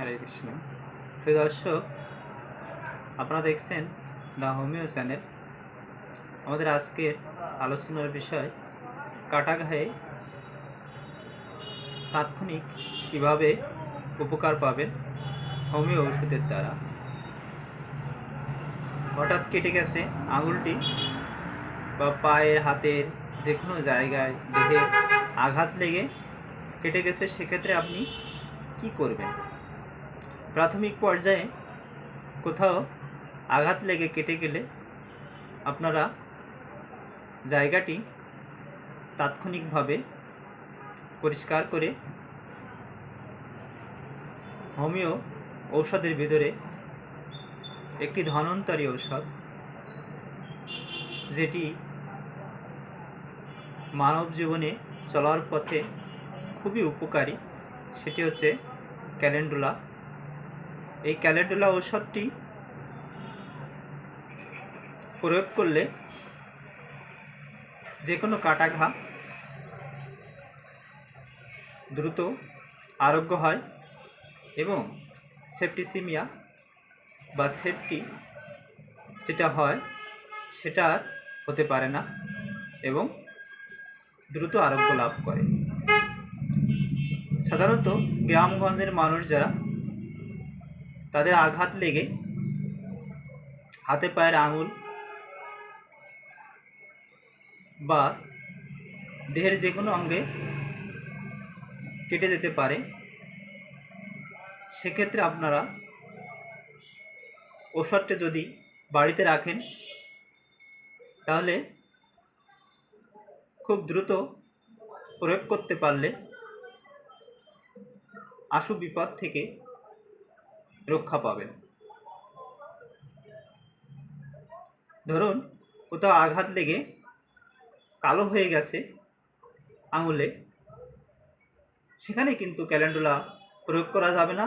হরে কৃষ্ণ। প্রিয় দর্শক, আপনারা দেখছেন দ্য হোমিও চ্যানেল। আমাদের আজকের আলোচনার বিষয়, কাটাঘায়ে তাৎক্ষণিক কীভাবে উপকার পাবেন হোমিও ওষুধের দ্বারা। হঠাৎ কেটে গেছে আঙুলটি বা পায়ের, হাতের যে কোনো জায়গায় দেহে আঘাত লেগে কেটে গেছে, সেক্ষেত্রে আপনি কি করবেন? প্রাথমিক পর্যায়ে কোথাও আঘাত লেগে কেটে গেলে আপনারা জায়গাটি তাৎক্ষণিকভাবে পরিষ্কার করে হোমিও ঔষধের ভিতরে একটি ধনন্তরী ঔষধ, যেটি মানব জীবনে চলার পথে খুবই উপকারী। সেটি হচ্ছে ক্যালেন্ডুলা। এই ক্যালেন্ডুলা ঔষধটি প্রয়োগ করলে যে কোনো কাটা ঘা দ্রুত আরোগ্য হয় এবং সেপ্টিসিমিয়া বা সেপ্টি যেটা হয় সেটা হতে পারে না এবং দ্রুত আরোগ্য লাভ করে। সাধারণত গ্রামগঞ্জের মানুষ যারা তাদের আঘাত লেগে হাতে পায়ের আঙুল বা দেহের যে কোনো অঙ্গে কেটে যেতে পারে। সেক্ষেত্রে আপনারা ওষুধটা যদি বাড়িতে রাখেন, তাহলে খুব দ্রুত প্রয়োগ করতে পারলে আশু বিপদ থেকে রক্ষা পাবেন। ধরুন, কোথাও আঘাত লেগে কালো হয়ে গেছে আঙুলে, সেখানে কিন্তু ক্যালেন্ডুলা প্রয়োগ করা যাবে না।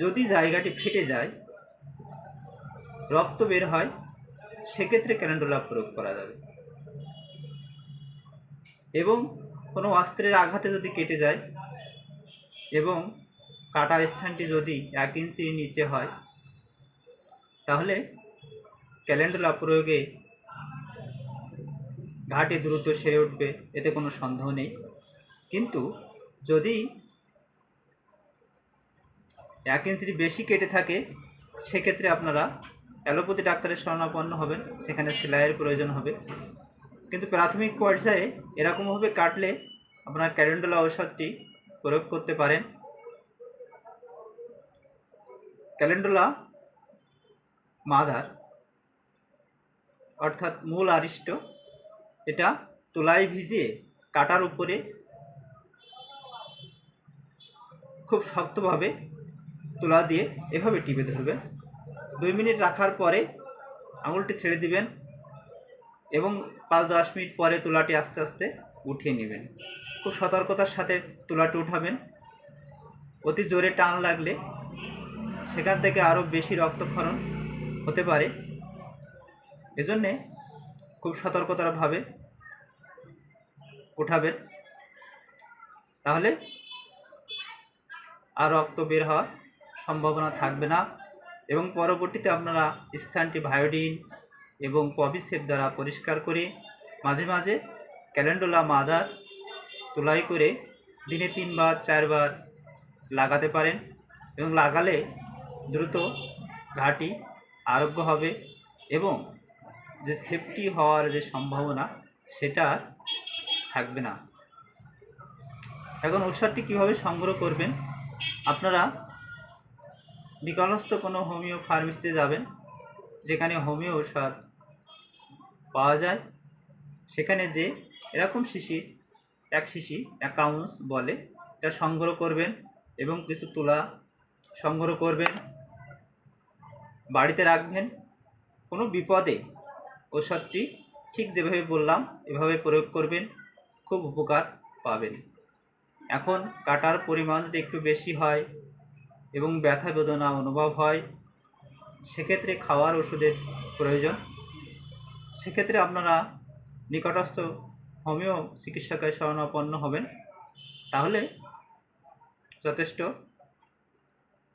যদি জায়গাটি ফেটে যায়, রক্ত বের হয়, সেক্ষেত্রে ক্যালেন্ডুলা প্রয়োগ করা যাবে। এবং কোনো অস্ত্রের আঘাতে যদি কেটে যায়, এবং কাটা স্থানটি যদি এক ইঞ্চির নিচে হয়, তাহলে ক্যালেন্ডুলা প্রয়োগে ঘাটি দ্রুত সেরে উঠবে, এতে কোনো সন্দেহ নেই। কিন্তু যদি এক ইঞ্চির বেশি কেটে থাকে, সেক্ষেত্রে আপনারা অ্যালোপ্যাথি ডাক্তারের শরণাপন্ন হবেন, সেখানে সেলাইয়ের প্রয়োজন হবে। কিন্তু প্রাথমিক পর্যায়ে এরকমভাবে কাটলে আপনার ক্যালেন্ডুলা ঔষধটি প্রয়োগ করতে পারেন। ক্যালেন্ডুলা মাদার, অর্থাৎ মূল আরিষ্ট, এটা তুলায় ভিজিয়ে কাটার উপরে খুব শক্তভাবে তুলা দিয়ে এভাবে টিপে ধরবেন। দুই মিনিট রাখার পরে আঙুলটি ছেড়ে দিবেন এবং পাঁচ দশ মিনিট পরে তুলাটি আস্তে আস্তে উঠিয়ে নেবেন। খুব সতর্কতার সাথে তুলাটি উঠাবেন। অতি জোরে টান লাগলে সেখান থেকে আরও বেশি রক্তক্ষরণ হতে পারে। এজন্যে খুব সতর্কতারভাবে উঠাবেন। তাহলে আর রক্ত বের হওয়ার সম্ভাবনা থাকবে না এবং পরবর্তীতে আপনারা স্থানটি ভায়োডিন এবং পবিসেপ দ্বারা পরিষ্কার করে মাঝে মাঝে ক্যালেন্ডোলা মাদার তোলাই করে দিনে তিনবার, চারবার লাগাতে পারেন এবং লাগালে দ্রুত ঘাটি আরোগ্য হবে এবং যে সেফটি হওয়ার যে সম্ভাবনা, সেটা থাকবে না। এখন ঔষধটি কীভাবে সংগ্রহ করবেন? আপনারা নিকটস্থ কোনো হোমিও ফার্মেসিতে যাবেন, যেখানে হোমিও ঔষধ পাওয়া যায়। সেখানে যে এরকম শিশির, এক শিশি আউন্স বলে, এটা সংগ্রহ করবেন এবং কিছু তুলা সংগ্রহ করবেন। বাড়িতে রাখবেন, কোনো বিপদে ওষুধটি ঠিক যেভাবে বললাম, এভাবে প্রয়োগ করবেন, খুব উপকার পাবেন। এখন কাটার পরিমাণ যদি একটু বেশি হয় এবং ব্যথা বেদনা অনুভব হয়, সেক্ষেত্রে খাওয়ার ওষুধের প্রয়োজন। সেক্ষেত্রে আপনারা নিকটস্থ হোমিও চিকিৎসকের শরণাপন্ন হবেন। তাহলে যথেষ্ট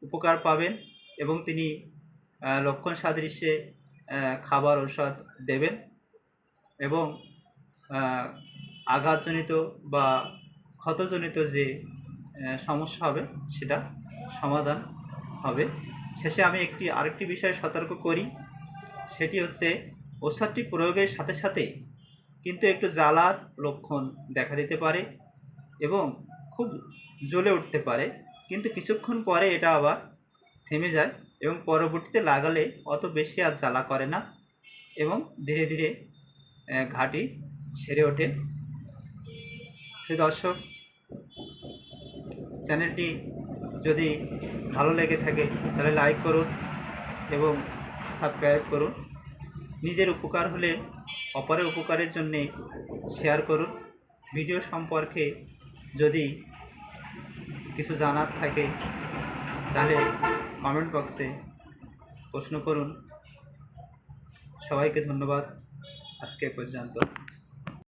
উপকার পাবেন এবং তিনি লক্ষণ সাদৃশ্যে খাবার ঔষধ দেবেন এবং আঘাতজনিত বা ক্ষতজনিত যে সমস্যা হবে সেটা সমাধান হবে। শেষে আমি একটি, আরেকটি বিষয়ে সতর্ক করি। সেটি হচ্ছে ওষুধটি প্রয়োগের সাথে সাথে কিন্তু একটু জ্বালার লক্ষণ দেখা দিতে পারে এবং খুব জ্বলে উঠতে পারে। কিন্তু কিছুক্ষণ পরে এটা আবার থেমে যায়। এবং পরবর্তীতে লাগালে অত বেশি আর জ্বালা করে না এবং ধীরে ধীরে ঘাটি সেরে ওঠে। সে দর্শক, চ্যানেলটি যদি ভালো লেগে থাকে, তাহলে লাইক করুন এবং সাবস্ক্রাইব করুন। নিজের উপকার হলে অপরের উপকারের জন্যে শেয়ার করুন। ভিডিও সম্পর্কে যদি কিছু জানার থাকে, তাহলে কমেন্ট বক্সে প্রশ্ন করুন। সবাইকে ধন্যবাদ। আজকে পর্যন্ত।